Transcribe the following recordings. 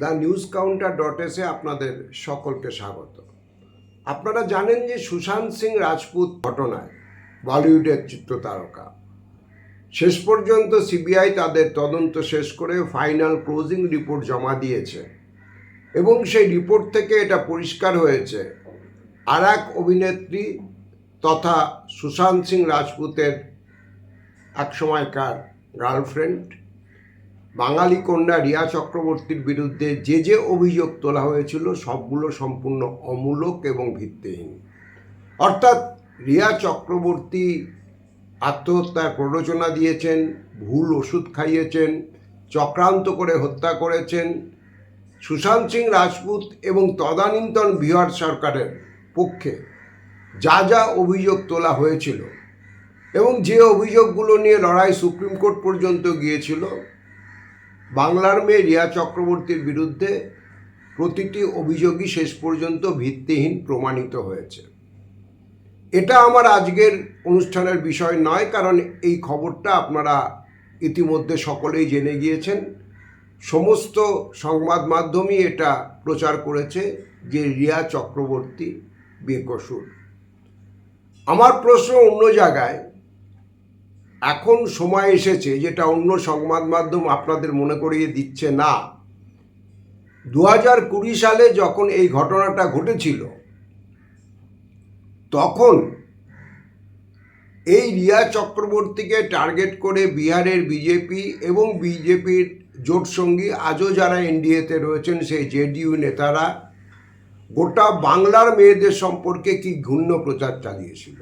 The news counter dot এসে আপনাদের সকলকে স্বাগত। আপনারা জানেন যে সুশান্ত সিং রাজপুত ঘটনায় বলিউডের চিত্রতারকা। শেষ পর্যন্ত সিবিআই তাদের তদন্ত শেষ করে ফাইনাল ক্লোজিং রিপোর্ট জমা দিয়েছে এবং সেই রিপোর্ট থেকে এটা পরিষ্কার হয়েছে। আর এক অভিনেত্রী তথা সুশান্ত সিং রাজপুতের একসময়কার গার্লফ্রেন্ড বাঙালি কন্যা রিয়া চক্রবর্তীর বিরুদ্ধে যে যে অভিযোগ তোলা হয়েছিল, সবগুলো সম্পূর্ণ অমূলক এবং ভিত্তিহীন। অর্থাৎ রিয়া চক্রবর্তী আত্মহত্যার প্ররোচনা দিয়েছেন, ভুল ওষুধ খাইয়েছেন, চক্রান্ত করে হত্যা করেছেন। সুশান্ত সিং রাজপুত এবং তদানীন্তন বিহার সরকারের পক্ষে যা যা অভিযোগ তোলা হয়েছিল এবং যে অভিযোগগুলো নিয়ে লড়াই সুপ্রিম কোর্ট পর্যন্ত গিয়েছিল বাংলার মেয়ে রিয়া চক্রবর্তীর বিরুদ্ধে প্রতিটি অভিযোগই শেষ পর্যন্ত ভিত্তিহীন প্রমাণিত হয়েছে। এটা আমার আজকের অনুষ্ঠানের বিষয় নয়, কারণ এই খবরটা আপনারা ইতিমধ্যে সকলেই জেনে গিয়েছেন। সমস্ত সংবাদ মাধ্যমই এটা প্রচার করেছে যে রিয়া চক্রবর্তী বেকসুর। আমার প্রশ্ন অন্য জায়গায় এখন সময় এসেছে যেটা অন্য সংবাদ মাধ্যম আপনাদের মনে করিয়ে দিচ্ছে না। দু হাজার কুড়ি সালে যখন এই ঘটনাটা ঘটেছিল, তখন এই রিয়া চক্রবর্তীকে টার্গেট করে বিহারের বিজেপি এবং বিজেপির জোটসঙ্গী আজও যারা এনডিএতে রয়েছেন সেই জেডিইউ নেতারা গোটা বাংলার মেয়েদের সম্পর্কে কি ঘূর্ণ প্রচার চালিয়েছিল?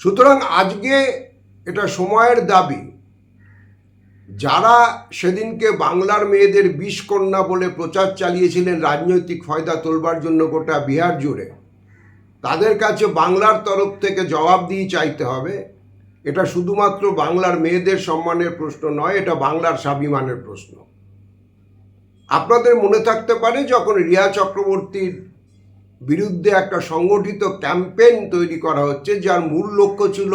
সুতরাং আজকে এটা সময়ের দাবি। যারা সেদিনকে বাংলার মেয়েদের বিষ কন্যা বলে প্রচার চালিয়েছিলেন রাজনৈতিক ফয়দা তোলবার জন্য গোটা বিহার জুড়ে, তাদের কাছে বাংলার তরফ থেকে জবাব দিয়ে চাইতে হবে। এটা শুধুমাত্র বাংলার মেয়েদের সম্মানের প্রশ্ন নয়, এটা বাংলার স্বাভিমানের প্রশ্ন। আপনাদের মনে থাকতে পারে, যখন রিয়া চক্রবর্তীর বিরুদ্ধে একটা সংগঠিত ক্যাম্পেইন তৈরি করা হচ্ছে, যার মূল লক্ষ্য ছিল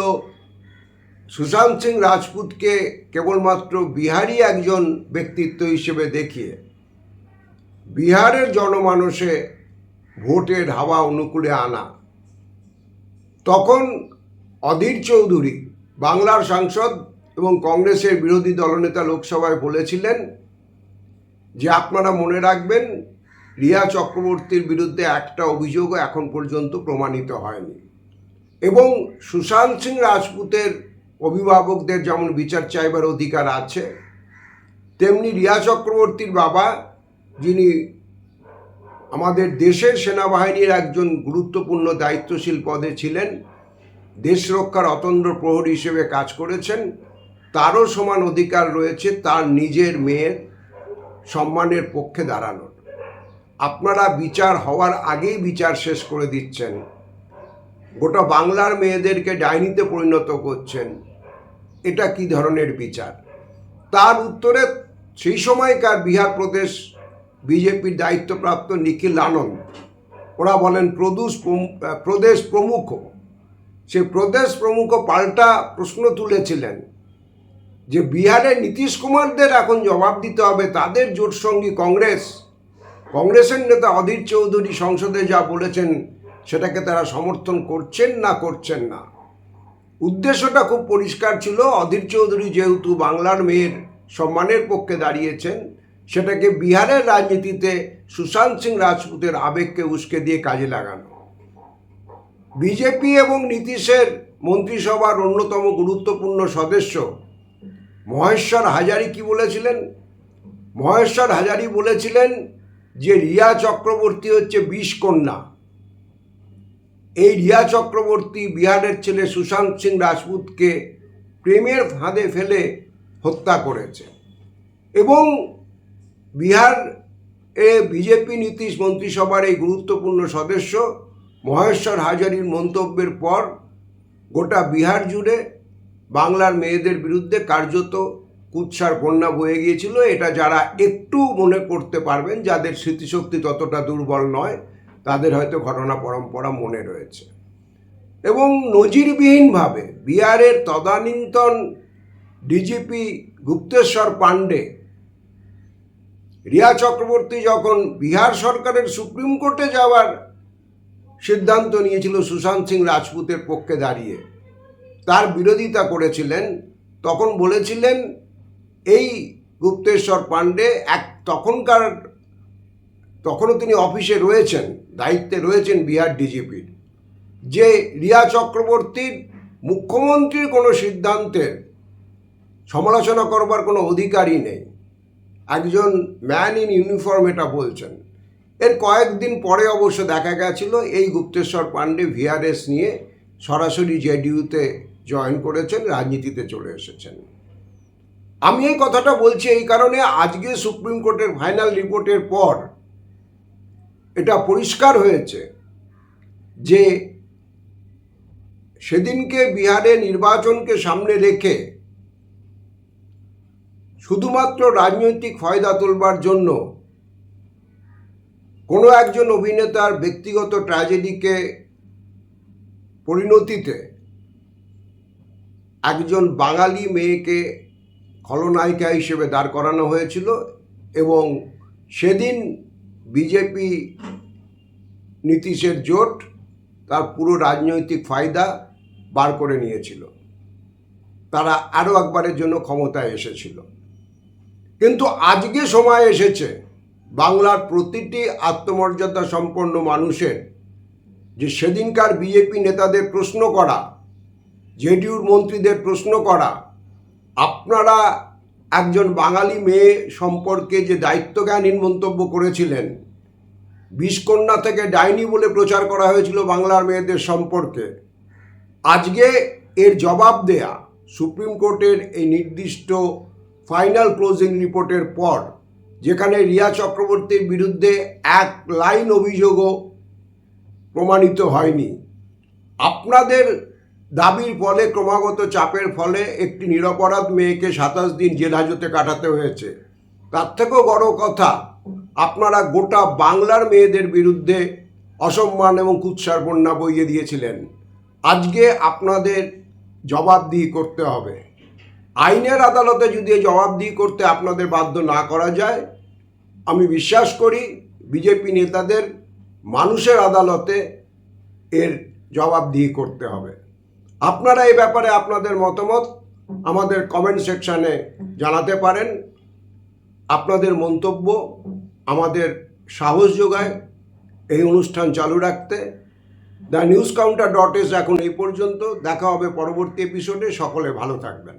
সুশান্ত সিং রাজপুতকে কেবলমাত্র বিহারি একজন ব্যক্তিত্ব হিসেবে দেখিয়ে বিহারের জনমানসে ভোটের হাওয়া অনুকূলে আনা। তখন অধীর চৌধুরী বাংলার সাংসদ এবং কংগ্রেসের বিরোধী দলনেতা লোকসভায় বলেছিলেন যে, আপনারা মনে রাখবেন রিয়া চক্রবর্তীর বিরুদ্ধে একটা অভিযোগও এখন পর্যন্ত প্রমাণিত হয়নি। এবং সুশান্ত সিং রাজপুতের অভিভাবকদের যেমন বিচার চাইবার অধিকার আছে, তেমনি রিয়া চক্রবর্তীর বাবা, যিনি আমাদের দেশের সেনাবাহিনীর একজন গুরুত্বপূর্ণ দায়িত্বশীল পদে ছিলেন, দেশ রক্ষার অতন্দ্র প্রহরী হিসেবে কাজ করেছেন, তারও সমান অধিকার রয়েছে তার নিজের মেয়ের সম্মানের পক্ষে দাঁড়ানোর। আপনারা বিচার হওয়ার আগেই বিচার শেষ করে দিচ্ছেন। গোটা বাংলার মেয়েদেরকে ডাইনিতে পরিণত করছেন। এটা কি ধরনের বিচার? তার উত্তরে সেই সময়কার বিহার প্রদেশ বিজেপির দায়িত্বপ্রাপ্ত নিখিল আনন্দ। ওরা বলেন, প্রদুষ প্রদেশ প্রমুখ। সে প্রদেশ প্রমুখ পাল্টা প্রশ্ন তুলেছিলেন যে বিহারে নীতিশ কুমারদের এখন জবাব দিতে হবে। তাদের জোটসঙ্গী কংগ্রেস কংগ্রেসের নেতা অধীর চৌধুরী সংসদে যা বলেছেন, সেটাকে তারা সমর্থন করছেন না করছেন না। উদ্দেশ্যটা খুব পরিষ্কার ছিল। অধীর চৌধুরী যেহেতু বাংলার মেয়ের সম্মানের পক্ষে দাঁড়িয়েছেন, সেটাকে বিহারের রাজনীতিতে সুশান্ত সিং রাজপুতের আবেগকে উস্কে দিয়ে কাজে লাগানো। বিজেপি এবং নীতিশের মন্ত্রিসভার অন্যতম গুরুত্বপূর্ণ সদস্য মহেশ্বর হাজারি কি বলেছিলেন? মহেশ্বর হাজারি বলেছিলেন যে রিয়া চক্রবর্তী হচ্ছে বিষ কন্যা। এই রিয়া চক্রবর্তী বিহারের ছেলে সুশান্ত সিং রাজপুতকে প্রেমের ফাঁদে ফেলে হত্যা করেছে। এবং বিহার এ বিজেপি নীতিশ মন্ত্রিসভার এই গুরুত্বপূর্ণ সদস্য মহেশ্বর হাজারির মন্তব্যের পর গোটা বিহার জুড়ে বাংলার মেয়েদের বিরুদ্ধে কার্যত কুৎসার বন্যা বয়ে গিয়েছিল। এটা যারা একটু মনে করতে পারবেন, যাদের স্মৃতিশক্তি ততটা দুর্বল নয়, তাদের হয়তো ঘটনা পরম্পরা মনে রয়েছে। এবং নজিরবিহীনভাবে বিহারের তদানীন্তন ডিজিপি গুপ্তেশ্বর পাণ্ডে, রিয়া চক্রবর্তী যখন বিহার সরকারের সুপ্রিম কোর্টে যাওয়ার সিদ্ধান্ত নিয়েছিল সুশান্ত সিং রাজপুতের পক্ষে দাঁড়িয়ে, তার বিরোধিতা করেছিলেন, তখন বলেছিলেন এই গুপ্তেশ্বর পাণ্ডে এক তখনকার, তখনও তিনি অফিসে রয়েছেন, দায়িত্বে রয়েছেন বিহার ডিজিপির যে রিয়া চক্রবর্তীর মুখ্যমন্ত্রীর কোনো সিদ্ধান্তের সমালোচনা করবার কোনো অধিকারই নেই। একজন ম্যান ইন ইউনিফর্ম এটা বলছেন। এর কয়েকদিন পরে অবশ্য দেখা গেছিল, এই গুপ্তেশ্বর পাণ্ডে ভিআরএস নিয়ে সরাসরি জেডিইউতে জয়েন করেছেন, রাজনীতিতে চলে এসেছেন। আমি এই কথাটা বলছি এই কারণে আজকে সুপ্রিম কোর্টের ফাইনাল রিপোর্টের পর এটা পরিষ্কার হয়েছে যে সেদিনকে বিহারে নির্বাচনকে সামনে রেখে শুধুমাত্র রাজনৈতিক ফয়দা তোলবার জন্য কোনো একজন অভিনেতার ব্যক্তিগত ট্র্যাজেডিকে পরিণতিতে একজন বাঙালি মেয়েকে খলনায়িকা হিসেবে দাঁড় করানো হয়েছিল এবং সেদিন বিজেপি নীতিশের জোট তার পুরো রাজনৈতিক ফায়দা বার করে নিয়েছিল। তারা আরও একবারের জন্য ক্ষমতায় এসেছিল। কিন্তু আজকে সময় এসেছে বাংলার প্রতিটি আত্মমর্যাদা সম্পন্ন মানুষের যে সেদিনকার বিজেপি নেতাদের প্রশ্ন করা জেডিউর মন্ত্রীদের প্রশ্ন করা আপনারা একজন বাঙালি মেয়ে সম্পর্কে যে দায়িত্বজ্ঞানহীন মন্তব্য করেছিলেন, বিষকন্যা থেকে ডাইনি বলে প্রচার করা হয়েছিল বাংলার মেয়েদের সম্পর্কে, আজকে এর জবাব দেয়া সুপ্রিম কোর্টের এই নির্দিষ্ট ফাইনাল ক্লোজিং রিপোর্টের পর, যেখানে রিয়া চক্রবর্তীর বিরুদ্ধে এক লাইন অভিযোগও প্রমাণিত হয়নি। আপনাদের দাবির ফলে ক্রমাগত চাপের ফলে একটি নিরপরাধ মেয়েকে সাতাশ দিন জেল হাজতে কাটাতে হয়েছে। তার থেকেও বড় কথা, আপনারা গোটা বাংলার মেয়েদের বিরুদ্ধে অসম্মান এবং কুৎসার বন্যা বইয়ে দিয়েছিলেন। আজকে আপনাদের জবাবদিহি করতে হবে। আইনের আদালতে যদি জবাবদিহি করতে আপনাদের বাধ্য না করা যায়, আমি বিশ্বাস করি বিজেপি নেতাদের মানুষের আদালতে এর জবাবদিহি করতে হবে। আপনারা এই ব্যাপারে আপনাদের মতামত আমাদের কমেন্ট সেকশানে জানাতে পারেন। আপনাদের মন্তব্য আমাদের সাহস যোগায় এই অনুষ্ঠান চালু রাখতে। The News Counter dot S এখন এই পর্যন্ত। দেখা হবে পরবর্তী এপিসোডে সকলে ভালো থাকবেন।